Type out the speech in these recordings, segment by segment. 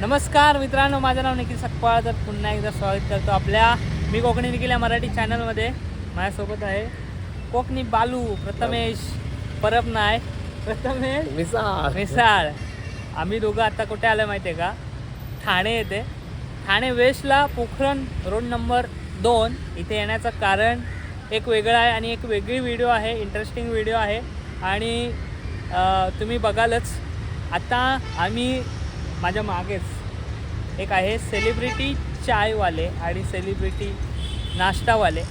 नमस्कार मित्रांनो माझं नाव निखिल सकपाळ तर पुन्हा एकदा स्वागत करतो आपल्या मी कोकणी निखिल या मराठी चॅनलमध्ये. माझ्यासोबत आहे कोकणी बालू प्रथमेश परब नाय प्रथमेश मिसाळ. मिसाळ. आम्ही दोघं आता कुठे आलं माहिती आहे का? ठाणे येते. ठाणे वेस्टला पोखरण रोड नंबर दोन. इथे येण्याचं कारण एक वेगळं आहे आणि एक वेगळी व्हिडिओ आहे इंटरेस्टिंग व्हिडिओ आहे. आणि तुम्ही बघालच. आता आम्ही माझ्या मागेच एक आहे सेलिब्रिटी चायवाले आणि सेलिब्रिटी नाश्तावाले.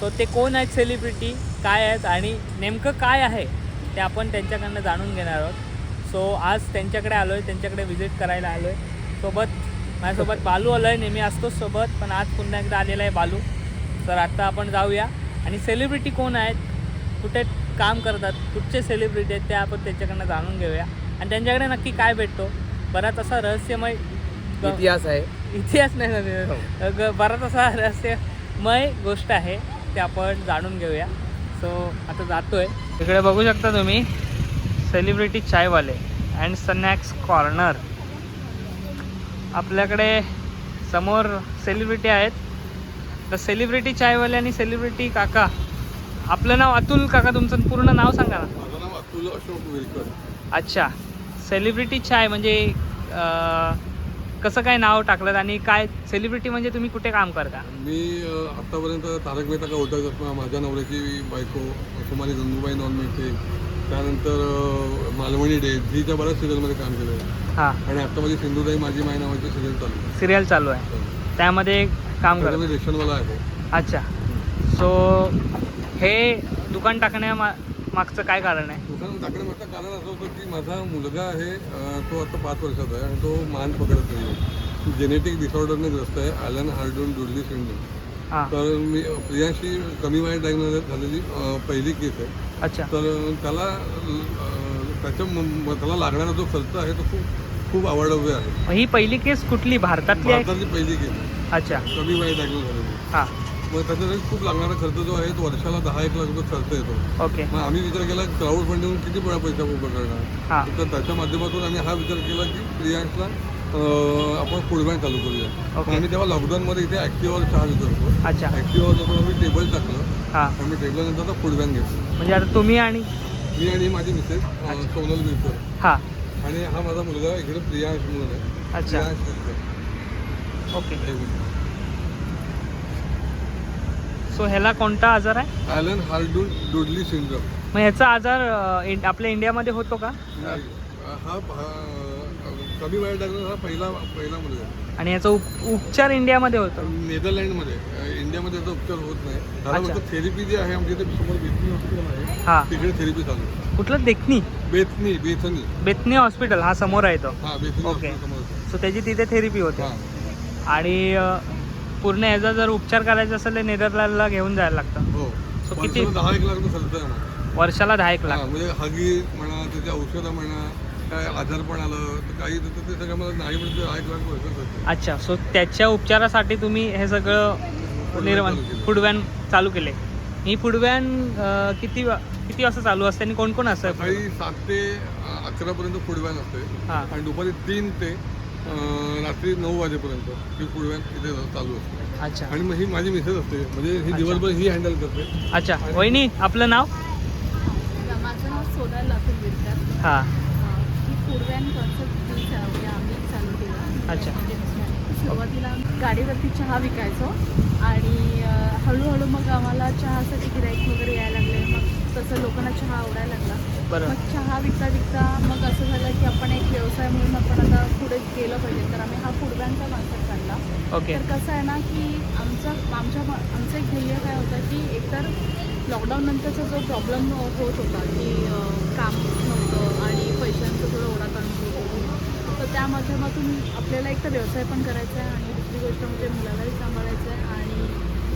सो ते कोण आहेत सेलिब्रिटी काय आहेत? आणि नेमकं काय आहे? ते आपण त्यांच्याकडनं जाणून घेणार आहोत. सो आज त्यांच्याकडे आलो आहे त्यांच्याकडे व्हिजिट करायला आलो आहे सोबत माझ्यासोबत बालू आलो आहे नेहमी असतोच सोबत पण आज पुन्हा एकदा आलेला आहे बालू. तर आता आपण जाऊया. आणि सेलिब्रिटी कोण आहेत? कुठे काम करतात? कुठचे सेलिब्रिटी आहेत? ते आपण त्यांच्याकडनं जाणून घेऊया. आणि त्यांच्याकडे नक्की काय भेटतो? बराच असा रहस्यमय इतिहास आहे. इतिहास नाही ना ग- बराच असा रहस्यमय गोष्ट आहे ते आपण जाणून घेऊया. सो आता जातोय. इकडे बघू शकता तुम्ही सेलिब्रिटी चायवाले अँड स्नॅक्स कॉर्नर आपल्याकडे समोर सेलिब्रिटी आहेत. तर सेलिब्रिटी चायवाले आणि सेलिब्रिटी काका आपलं नाव अतुल काका तुमचं पूर्ण नाव सांगा ना. माझं नाव अतुल अशोक विलकर. अच्छा. सेलिब्रिटी चाय म्हणजे कसं काय नाव टाकलं आणि काय सेलिब्रिटी म्हणजे तुम्ही कुठे काम करता? मी आत्तापर्यंत तारक मेहता का उलटा चष्मा माझ्या नवऱ्याची बायको सोमाली गंगूबाई नॉन मिळते. त्यानंतर मालवणी डे झीच्या बऱ्याच सिरियलमध्ये काम केलं आहे हां. आणि आत्ता माझी सिंधुताई माझी माय नावाची सिरियल चालू आहे. सिरियल चालू आहे. त्यामध्ये काम करता? मी रेशनवाला आहे अच्छा. सो हे दुकान टाकण्या मागचं काय कारण आहे? दुकान टाकण्यामागचं कारण असं होतं की माझा मुलगा आहे तो आता पाच वर्षाचा आहे आणि तो मान पकडत नाही जेनेटिक डिसऑर्डरने ग्रस्त आहे ॲलन हार्डून डुडली सिंड्रोम. हां. तर मी प्रियांशी कमी वयात डायग्नोज झालेली पहिली केस आहे. अच्छा. तर त्याला त्याच्या त्याला लागणारा जो खर्च आहे तो खूप खूप आवडव्य आहे. ही पहिली केस कुठली? भारतातली भारताची पहिली केस अच्छा. कमी वयात डायग्नोज झालेली. हां. मग त्याच्यासाठी खूप लागणारा खर्च जो आहे तो वर्षाला दहा एक लाख रुपये खर्च येतो. ओके. मग आम्ही विचार केला क्राऊड फंडिंग किती वेळा पैसा उभा करणार? हां. तर त्याच्या माध्यमातून आम्ही हा विचार केला की प्रियांशला अ, आपण फूड बँक चालू करूया. मग ओके. आम्ही तेव्हा लॉकडाऊनमध्ये इथे ॲक्टिव्हवर चहा विचारतो अच्छा. ॲक्टिव्हवर आम्ही टेबल टाकलं. हां. आम्ही टेबलनंतर आता फूड बँक घेतलं. म्हणजे आता तुम्ही आणि? मी आणि माझी मिसेस अ, सोनल मिळकर हां. आणि हा माझा मुलगा इकडे प्रियांश म्हणून आहे. अच्छा. प्रियांश. ओके. एक मिनिट. सो ह्याला कोणता आजार आहे? Allan Herndon Dudley syndrome. मग ह्याचा आजार अं, इंड- आपल्या इंडियामध्ये होतो का? हा हा कमी वयात लागला हा पहिला पहिला मुलगा आहे. आणि याचा उप उपचार इंडियामध्ये होतो? नेदरलँडमध्ये. अ, इंडियामध्ये याचा उपचार होत नाही. अच्छा. फक्त थेरपी जी आहे आमच्या इथे समोर बेथनी हॉस्पिटल आहे. हां. तिकडे थेरपी चालू आहे. कुठलं? देखनी बेथनी बेथनी बेतनी हॉस्पिटल हा समोर आहे तो. हा बेथनी ओके. हॉस्पिटल समोर आहे. सो त्याची तिथे थेरपी होते. हा. आणि अ, पूर्ण याचा जर उपचार करायचा असेल तर नेदरलँडला घेऊन जायला लागतं. हो. किती- वर्षाला दहा एक लाख आम्हाला. वर्षाला दहा एक लाख. म्हणजे हगी म्हणा त्याचे औषधं म्हणा काय आजारपण आलं तर काही तर ते सगळं मला नाही म्हणजे दहा एक लाख वर्ष अच्छा सो त्याच्या उपचारासाठी तुम्ही हे सगळं निर्माण चालू केलं. फूड व्हॅन चालू केले. ही फूड व्हॅन अ, किती वा- किती वाजता चालू असते आणि कोण कोण असतं? सकाळी सात ते अ, अकरापर्यंत फूड व्हॅन असते. हां. आणि दुपारी तीन ते रात्री नऊ वाजेपर्यंत ही फूड व्हॅन इथे चालू असते. अच्छा. आणि मग ही माझी मिसेस असते. म्हणजे ही अच्छा. दिवसभर ही हँडल करते. अच्छा. वहिनी आपलं नाव? माझं नाव सोनल अतुल विरकर हां ही फूड व्हॅन कॉन्सेप्ट आम्ही चालू केला. अच्छा. म्हणजे. सुरुवातीला गाडीवरती चहा विकायचो आणि हळूहळू मग आम्हाला चहासाठी गिराईक वगैरे यायला लागले. मग तसं लोकांना चहा आवडायला लागला. मग चहा विकता विकता मग असं झालं की आपण एक व्यवसाय म्हणून आपण आता पुढे गेलं पाहिजे. तर आम्ही हा फूड व्हॅनचा कॉन्सेप्ट काढला. ओके. तर कसं आहे ना की आमचं आमच्या आमचं एक ध्येय काय होतं की एकतर लॉकडाऊन नंतरचा जो प्रॉब्लेम होत होता की काम नव्हतं आणि पैशांचं थोडं होती तर त्या माध्यमातून आपल्याला एक तर व्यवसाय पण करायचा आहे आणि दुसरी गोष्ट म्हणजे मुलालाही सांभाळायचं आहे आणि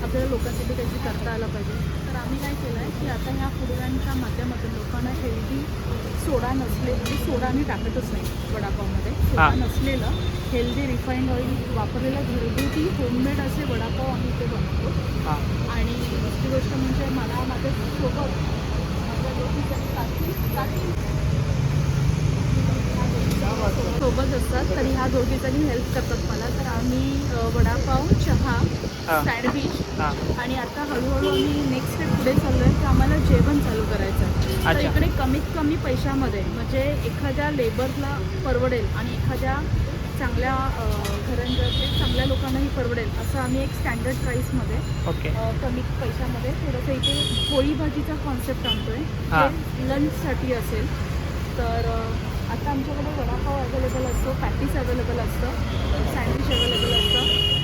आपल्याला लोकांसाठी काहीतरी करता आलं पाहिजे. तर आम्ही काय केलं आहे की आता ह्या फूड माध्यमातून लोकांना हेल्दी सोडा नसले म्हणजे सोडा आम्ही टाकतच नाही वडापावमध्ये. सोडा. नसलेलं हेल्दी रिफाईंड ऑइल वापरलेलं घरगुती होममेड असे वडापाव आम्ही ते बनवतो. हां. आणि दुसरी गोष्ट म्हणजे मला माझ्या सोबत माझ्या दोघी जणी काकी काकी वाजता सोबत असतात तर ह्या दोघी जणी हेल्प करतात मला. तर आम्ही वडापाव चहा सँडविच आणि आता हळूहळू आम्ही नेक्स्ट स्टेप पुढे चाललो आहे की आम्हाला जेवण चालू करायचं आहे. तर. इकडे कमीत कमी पैशामध्ये म्हणजे एखाद्या लेबरला परवडेल आणि एखाद्या चांगल्या घरांच्या चांगल्या लोकांनाही परवडेल असं आम्ही एक स्टँडर्ड प्राईसमध्ये ओके. कमी पैशामध्ये थोडंसं इथे पोळी भाजीचा कॉन्सेप्ट आणतोय लंचसाठी असेल. तर आता आमच्याकडे वडापाव अवेलेबल असतो पॅटीस अवेलेबल असतं सँडविच अवेलेबल असतं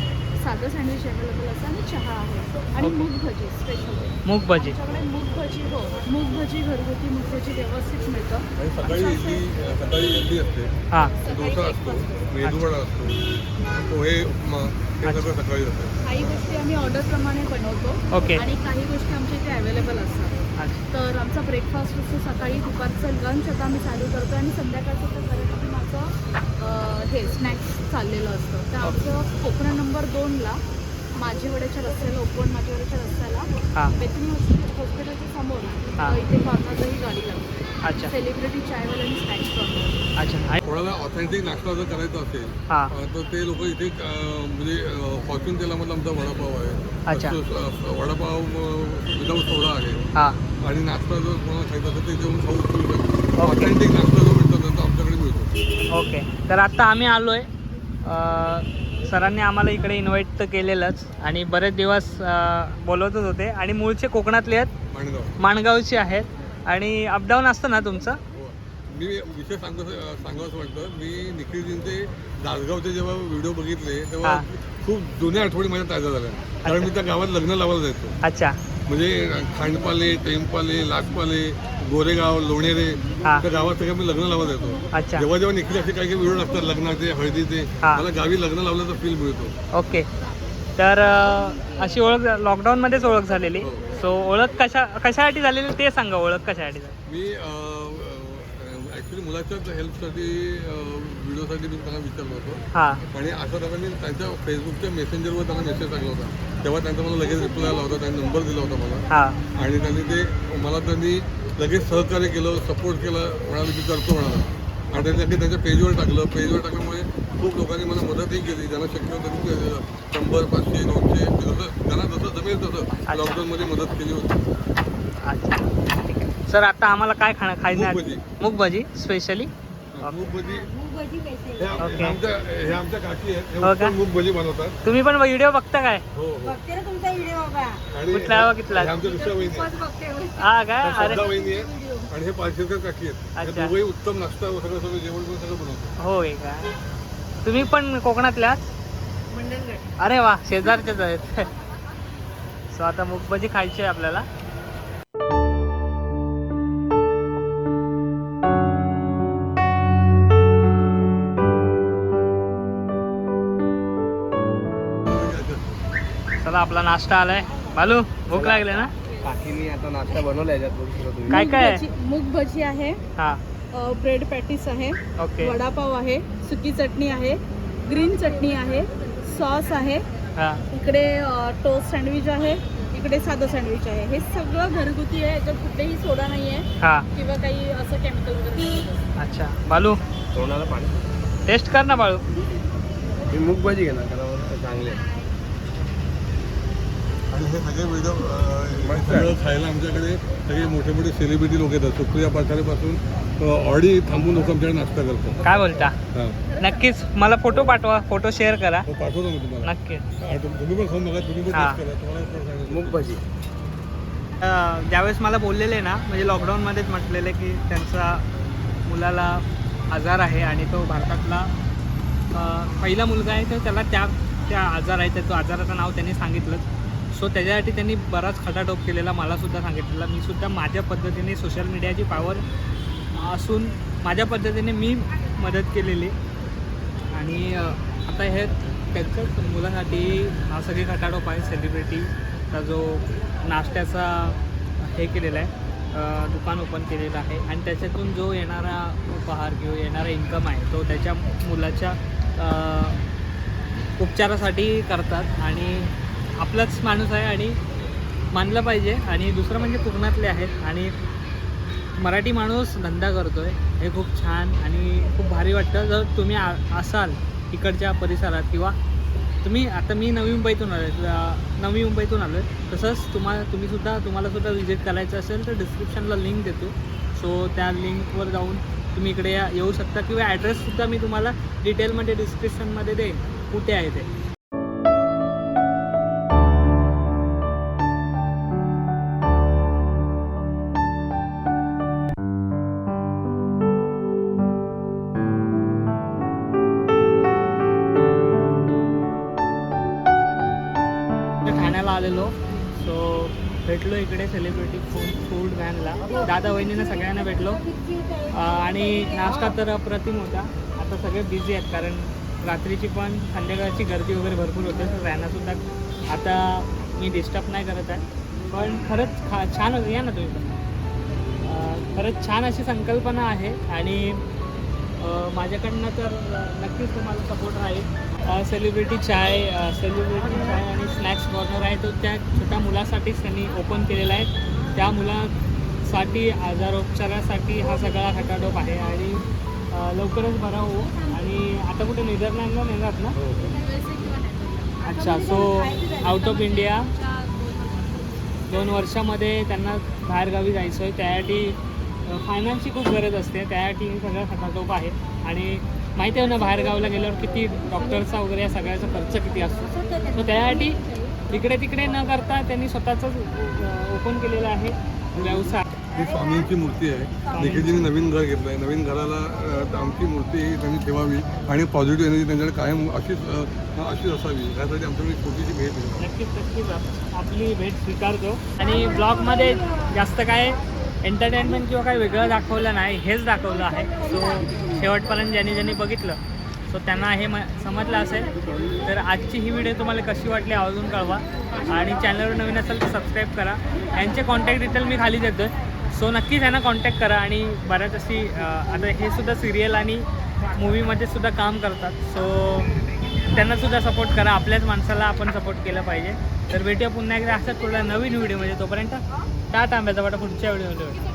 साधं सँडविच अवेलेबल असतं आणि चहा आहे. आणि. मूग भजी स्पेशल मूग भजी. आमच्याकडे मूग भजी हो. मूग भजी घरगुती मूग भजी व्यवस्थित मिळतं. आणि सकाळी इडली सकाळी इडली असते. डोसा असतो मेदूवडा असतो. पोहे उपमा हे सगळं सकाळी असतं. काही गोष्टी आम्ही ऑर्डरप्रमाणे बनवतो. ओके आणि काही गोष्टी आमच्या इथे अवेलेबल असतात. तर आमचा ब्रेकफास्ट असतो सकाळी दुपारचं लंच आता आम्ही चालू करतो आणि संध्याकाळचं तर बऱ्यापैकी माझं हे स्नॅक्स चाललेलं असतं. तर आमचं कोकणा नंबर दोनला माझेवाड्याच्या रस्त्याला उपवन माझेवाड्याच्या रस्त्याला हां. बेतनी हॉस्पिटल हॉस्पिटलच्या समोर हां. इथे कॉर्नरला ही गाडी लागते. अच्छा. सेलिब्रिटी चायवाला आणि स्नॅक्स कॉर्नर अच्छा. कोणाला ऑथेंटिक नाश्ता जर करायचा असेल हां. अं, तर ते लोक इथे अं, म्हणजे फॉर्च्युन तेलामधला आमचा वडापाव आहे. अच्छा. तो, वडापाव विदाऊट सोडा आहे. हां. आणि नाश्ता जर कोणाला खायचा असेल ते जेवण खाऊ शकतो. ऑथेंटिक नाश्ता जो मिळतो ना, तो आमच्याकडे मिळतो. ओके. तर आता आम्ही आलो आहे सरांनी आम्हाला इकडे इन्व्हाइट तर केलेलंच. आणि बरेच दिवस अ, बोलवतच होते. आणि मूळचे कोकणातले आहेत. माणगाव. माणगावचे आहेत. आणि अपडाऊन असतं ना तुमचं? हो. मी विषय सांगतो सांगावंसं वाटतं. मी निखिलजींचे दासगावचे जेव्हा व्हिडिओ बघितले तेव्हा. खूप जुन्या आठवणी माझ्या ताज्या झाल्या. कारण मी त्या गावात लग्न लावायला जायचो. अच्छा. म्हणजे खांडपाले टेमपाले लाटपाले गोरेगाव लोणेरे. त्या गावात सगळ्या मी लग्न लावत येतो अच्छा. जेव्हा जेव्हा निखिल असे काही काही व्हिडिओ असतात लग्नाचे हळदीचे. मला गावी लग्न लावल्याचा फील मिळतो. ओके. तर अशी ओळख लॉकडाऊनमध्येच ओळख झालेली. हो. सो ओळख कशा कशासाठी झालेली ते सांगा ओळख कशासाठी झाली? मी ॲक्च्युली मुलाच्याच हेल्पसाठी व्हिडिओसाठी मी त्यांना विचारलो होतो. हां. आणि अशा प्रकारे त्यांच्या फेसबुकच्या मेसेंजरवर त्यांना मेसेज टाकला होता. तेव्हा त्यांचा मला लगेच रिप्लाय आला होता त्यांनी नंबर दिला होता मला. हां. आणि त्यांनी ते मला त्यांनी लगेच सहकार्य केलं सपोर्ट केलं म्हणाले की करतो म्हणाला आणि त्यांच्या पेजवर टाकलं. पेजवर टाकल्यामुळे खूप लोकांनी मला मदतही केली. ज्यांना शक्य होतं केलेलं. शंभर पाचशे दोनशे जसं त्यांना जसं जमेल तसं लॉकडाऊनमध्ये मदत केली होती. सर आता आम्हाला काय खाणं खायचं मूग भजी. स्पेशली मूग भजी ओके. हे आमच्या हे आमच्या काकी आहेत. हे हो का? उत्तम मूग भजी बनवतात. तुम्ही पण व्हिडिओ बघता काय? हो हो. बघते ना तुमचा व्हिडिओ बाबा. आणि कुठला बघितला? हे आमच्या दुसऱ्या वहिनी आहेत. बघते हा काय अरे श्रद्धा वहिनी आणि हे पालशेरकर काकी आहेत. हे. दोघंही उत्तम नाश्ता व सगळं सगळं जेवण बिवण सगळं बनवतात. होय का? तुम्ही पण कोकणातल्या मंडणगड. अरे वा शेजारचेच आहेत. सो आता मूग भजी खायची आहे आपल्याला. चला आपला नाश्ता आलाय. बालू भूक लागले ना? काकीनी आता नाश्ता बनवला याच्यात बघू शकता तुम्ही काय मूग काय? आहे? मूग भजी आहे. हा. ब्रेड पॅटीस आहे. ओके. वडापाव आहे. सुकी चटणी आहे. ग्रीन चटणी आहे. सॉस आहे. हा. इकडे टोस्ट सँडविच आहे. इकडे साधं सँडविच आहे. हे सगळं घरगुती आहे. याच्यात कुठेही सोडा नाही आहे हा. किंवा काही असं केमिकल वगैरे नाही. अच्छा. बालू? तोंडाला पाणी. टेस्ट कर ना बाळू. मी मूग भाजी घेणार कारण चांगले आहे. आणि हे सगळे व्हिडिओ सगळं खायला आमच्याकडे सगळे मोठे मोठे सेलिब्रिटी लोक येतात. सुप्रिया पाठारेपासून ऑडी थांबून लोक आमच्याकडे नाश्ता करतात. काय बोलता? नक्कीच मला फोटो पाठवा फोटो शेअर करा. हो पाठवतो मी तुम्हाला. नक्की तुम्ही पण खाऊन बघा तुम्ही पण हां. टेस्ट करा. तुम्हाला पण सांगितलं. मूग भाजी अं, ज्यावेळेस मला बोललेले ना म्हणजे लॉकडाऊनमध्येच म्हटलेले की त्यांचा मुलाला आजार आहे आणि तो भारतातला अं, पहिला मुलगा आहे तर त्याला त्या त्या आजार आहे त्या तो आजाराचं नाव त्यांनी सांगितलं. सो त्याच्यासाठी त्यांनी बराच खटाटोप केलेला मलासुद्धा सांगितलेला. मी सुद्धा माझ्या पद्धतीने सोशल मीडियाची पावर असून माझ्या पद्धतीने मी मदत केलेली. आणि आता हे त्यांच्याच मुलासाठी हा सगळी खटाटोप आहे. सेलिब्रिटीचा जो नाश्त्याचा हे केलेला आहे दुकान ओपन केलेलं आहे. आणि त्याच्यातून जो येणारा उपहार किंवा येणारा इन्कम आहे तो त्याच्या मुलाच्या उपचारासाठी करतात. आणि आपलाच माणूस आहे आणि मानलं पाहिजे. आणि दुसरं म्हणजे कोकणातले आहेत. आणि मराठी माणूस धंदा करतो आहे हे खूप छान आणि खूप भारी वाटतं. जर तुम्ही आ असाल इकडच्या परिसरात किंवा तुम्ही आता मी नवी मुंबईतून आलो आहे नवी मुंबईतून आलो आहे तसंच तुम्हाला तुम्ही सुद्धा तुम्हाला विजिट करायचं असेल तर डिस्क्रिप्शनला लिंक देतो. सो त्या लिंकवर जाऊन तुम्ही इकडे या- येऊ शकता. किंवा ॲड्रेससुद्धा मी तुम्हाला डिटेलमध्ये डिस्क्रिप्शनमध्ये देईन. कुठे आहे ते? सेलिब्रिटी फूड फूड व्हॅनला दादा वहिनीनं सगळ्यांना भेटलो. आणि नाश्ता तर अप्रतिम होता. आता सगळे बिझी आहेत कारण रात्रीची पण संध्याकाळची गर्दी वगैरे भरपूर होते तर त्यांनासुद्धा आता मी डिस्टर्ब नाही करत आहे. पण खरंच खा छान या ना तुम्ही पण. खरंच छान अशी संकल्पना आहे आणि माझ्याकडनं तर नक्कीच तुम्हाला सपोर्ट राहील. सेलिब्रिटी चाय सेलिब्रिटी चाय आणि स्नॅक्स कॉर्नर आहे तो त्या छोट्या मुलासाठीच त्यांनी ओपन केलेला आहे त्या मुलासाठी आजारोपचारासाठी हा सगळा खटाटोप आहे आणि लवकरच बरा हो आणि आता कुठे नेदरलँडला नेणार ना? अच्छा सो आउट ऑफ इंडिया दोन वर्षामध्ये त्यांना बाहेरगावी जायचं आहे त्यासाठी फायनान्सची खूप गरज असते. त्यासाठी हे सगळं खटाटोप आहे. आणि माहिती आहे ना बाहेरगावला गेल्यावर किती डॉक्टरचा वगैरे या सगळ्याचा खर्च किती असतो? तर त्यासाठी इकडे तिकडे न करता त्यांनी स्वतःचंच ओपन केलेलं आहे व्यवसाय. ही स्वामींची मूर्ती आहे. निखिलजींनी नवीन घर घेतलं आहे नवीन घराला आमची मूर्ती ही त्यांनी ठेवावी आणि पॉझिटिव्ह एनर्जी त्यांच्याकडे कायम अशीच अशीच असावी. यासाठी आमच्याकडे छोटीशी भेट नक्कीच नक्कीच. आप- आपली भेट स्वीकारतो. आणि ब्लॉगमध्ये जास्त काय एंटरटेनमेंट किंवा काही वेगळं दाखवलं नाही हेच दाखवलं आहे. सो शेवटपर्यंत ज्यांनी ज्यांनी बघितलं सो त्यांना हे म समजलं असेल. तर आजची ही व्हिडिओ तुम्हाला कशी वाटली आवर्जून कळवा. आणि चॅनलवर नवीन असेल तर सबस्क्राईब करा. यांचे कॉन्टॅक्ट डिटेल मी खाली देतो सो नक्कीच यांना कॉन्टॅक्ट करा आणि बऱ्याच अशी आता हे सुद्धा सिरियल आणि मूवीमध्ये सुद्धा काम करतात. सो त्यांनासुद्धा सपोर्ट करा. आपल्याच माणसाला आपण सपोर्ट केलं पाहिजे. तर भेटूया पुन्हा एकदा असाच पुढला नवीन व्हिडिओमध्ये. तोपर्यंत टाटा आंब्याचा वाटा पुढच्या व्हिडिओमध्ये. भेटू